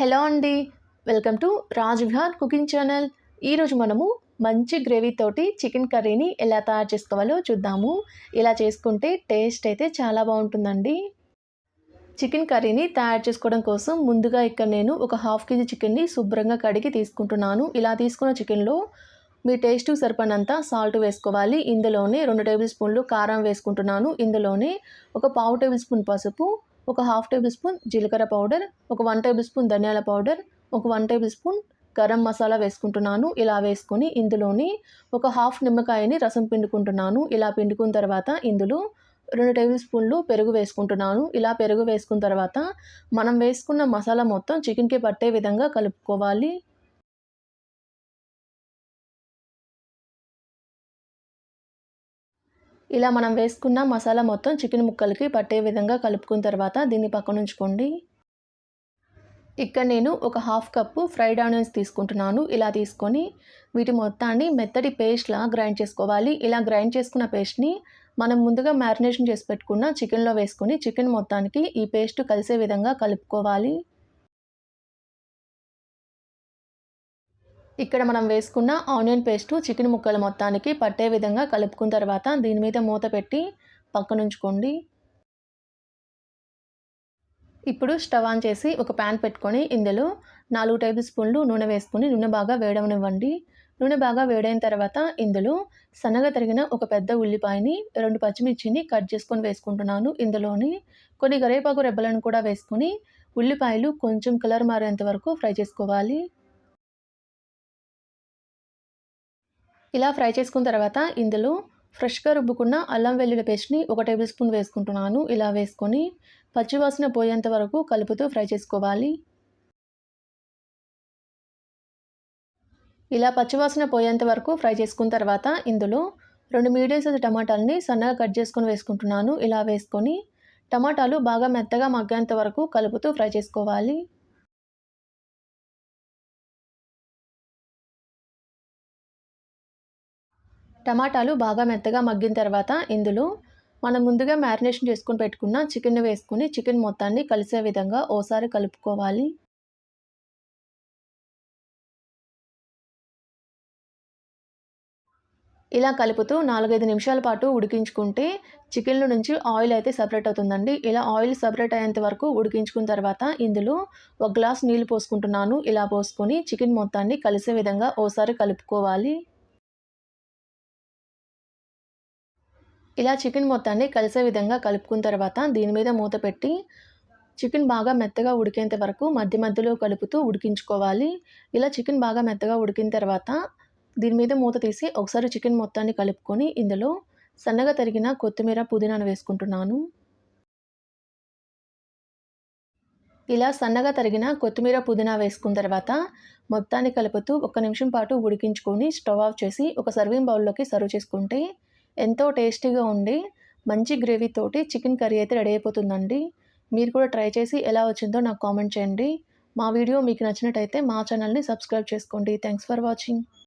Hello అండి. Welcome to Rajvihar cooking channel. ఈరోజు మనము మంచి గ్రేవీ తోటి చికెన్ కర్రీని ఎలా తయారు చేసుకోవాలో చూద్దాము. ఇలా చేసుకుంటే టేస్ట్ అయితే చాలా బాగుంటుందండి. చికెన్ కర్రీని తయారు చేసుకోవడం కోసం ముందుగా ఇక్కడ నేను ఒక హాఫ్ కేజీ చికెన్ని శుభ్రంగా కడిగి తీసుకుంటున్నాను. ఇలా తీసుకున్న చికెన్లో మీ టేస్ట్ సరిపడినంత సాల్ట్ వేసుకోవాలి. ఇందులోనే రెండు టేబుల్ స్పూన్లు కారం వేసుకుంటున్నాను. ఇందులోనే ఒక పావు టేబుల్ స్పూన్ పసుపు ఒక హాఫ్ టేబుల్ స్పూన్ జీలకర్ర పౌడర్ ఒక వన్ టేబుల్ స్పూన్ ధనియాల పౌడర్ ఒక one table spoon garam masala వేసుకుంటున్నాను. ఇలా వేసుకొని ఇందులోని ఒక హాఫ్ నిమ్మకాయని రసం పిండుకుంటున్నాను. ఇలా పిండుకున్న తర్వాత ఇందులో రెండు టేబుల్ స్పూన్లు పెరుగు వేసుకుంటున్నాను. ఇలా పెరుగు వేసుకున్న తర్వాత మనం వేసుకున్న మసాలా మొత్తం చికెన్కి పట్టే విధంగా కలుపుకోవాలి. ఇలా మనం వేసుకున్న మసాలా మొత్తం చికెన్ ముక్కలకి పట్టే విధంగా కలుపుకున్న తర్వాత దీన్ని పక్కన ఉంచుకోండి. ఇక్కడ నేను ఒక హాఫ్ కప్పు ఫ్రైడ్ ఆనియన్స్ తీసుకుంటున్నాను. ఇలా తీసుకొని వీటి మొత్తాన్ని మెత్తటి పేస్ట్లా గ్రైండ్ చేసుకోవాలి. ఇలా గ్రైండ్ చేసుకున్న పేస్ట్ని మనం ముందుగా మ్యారినేషన్ చేసి పెట్టుకున్న చికెన్లో వేసుకొని చికెన్ మొత్తానికి ఈ పేస్ట్ కలిసే విధంగా కలుపుకోవాలి. ఇక్కడ మనం వేసుకున్న ఆనియన్ పేస్టు చికెన్ ముక్కల మొత్తానికి పట్టే విధంగా కలుపుకున్న తర్వాత దీని మీద మూత పెట్టి పక్కనుంచుకోండి. ఇప్పుడు స్టవ్ ఆన్ చేసి ఒక ప్యాన్ పెట్టుకొని ఇందులో నాలుగు టేబుల్ స్పూన్లు నూనె వేసుకుని నూనె బాగా వేడవనివ్వండి. నూనె బాగా వేడైన తర్వాత ఇందులో సన్నగా తరిగిన ఒక పెద్ద ఉల్లిపాయని రెండు పచ్చిమిర్చిని కట్ చేసుకొని వేసుకుంటున్నాను ఇందులోని. కొన్ని కరివేపాకు రెబ్బలను కూడా వేసుకొని ఉల్లిపాయలు కొంచెం కలర్ మారేంత వరకు ఫ్రై చేసుకోవాలి. ఇలా ఫ్రై చేసుకున్న తర్వాత ఇందులో ఫ్రెష్గా రుబ్బుకున్న అల్లం వెల్లుల్లి పేస్ట్ని ఒక టేబుల్ స్పూన్ వేసుకుంటున్నాను. ఇలా వేసుకొని పచ్చివాసన పోయేంత వరకు కలుపుతూ ఫ్రై చేసుకోవాలి. ఇలా పచ్చివాసన పోయేంత వరకు ఫ్రై చేసుకున్న తర్వాత ఇందులో రెండు మీడియం సైజు టమాటాలని సన్నగా కట్ చేసుకొని వేసుకుంటున్నాను. ఇలా వేసుకొని టమాటాలు బాగా మెత్తగా మగ్గేంత వరకు కలుపుతూ ఫ్రై చేసుకోవాలి. టమాటాలు బాగా మెత్తగా మగ్గిన తర్వాత ఇందులో మనం ముందుగా మ్యారినేషన్ చేసుకుని పెట్టుకున్న చికెన్ వేసుకుని చికెన్ మొత్తాన్ని కలిసే విధంగా ఓసారి కలుపుకోవాలి. ఇలా కలుపుతూ నాలుగైదు నిమిషాల పాటు ఉడికించుకుంటే చికెన్లో నుంచి ఆయిల్ అయితే సపరేట్ అవుతుందండి. ఇలా ఆయిల్ సపరేట్ అయ్యేంత వరకు ఉడికించుకున్న తర్వాత ఇందులో ఒక గ్లాస్ నీళ్ళు పోసుకుంటున్నాను. ఇలా పోసుకొని చికెన్ మొత్తాన్ని కలిసే విధంగా ఓసారి కలుపుకోవాలి. ఇలా చికెన్ మొత్తాన్ని కలిసే విధంగా కలుపుకున్న తర్వాత దీని మీద మూత పెట్టి చికెన్ బాగా మెత్తగా ఉడికేంత వరకు మధ్య మధ్యలో కలుపుతూ ఉడికించుకోవాలి. ఇలా చికెన్ బాగా మెత్తగా ఉడికిన తర్వాత దీని మీద మూత తీసి ఒకసారి చికెన్ మొత్తాన్ని కలుపుకొని ఇందులో సన్నగా తరిగిన కొత్తిమీర పుదీనాను వేసుకుంటున్నాను. ఇలా సన్నగా తరిగిన కొత్తిమీర పుదీనా వేసుకున్న తర్వాత మొత్తాన్ని కలుపుతూ ఒక నిమిషం పాటు ఉడికించుకొని స్టవ్ ఆఫ్ చేసి ఒక సర్వింగ్ బౌల్లోకి సర్వ్ చేసుకుంటే ఎంతో టేస్టీగా ఉండి మంచి గ్రేవీతోటి చికెన్ కర్రీ అయితే రెడీ అయిపోతుందండి. మీరు కూడా ట్రై చేసి ఎలా వచ్చిందో నాకు కామెంట్ చేయండి. మా వీడియో మీకు నచ్చినట్టయితే మా ఛానల్ని సబ్స్క్రైబ్ చేసుకోండి. Thanks for watching.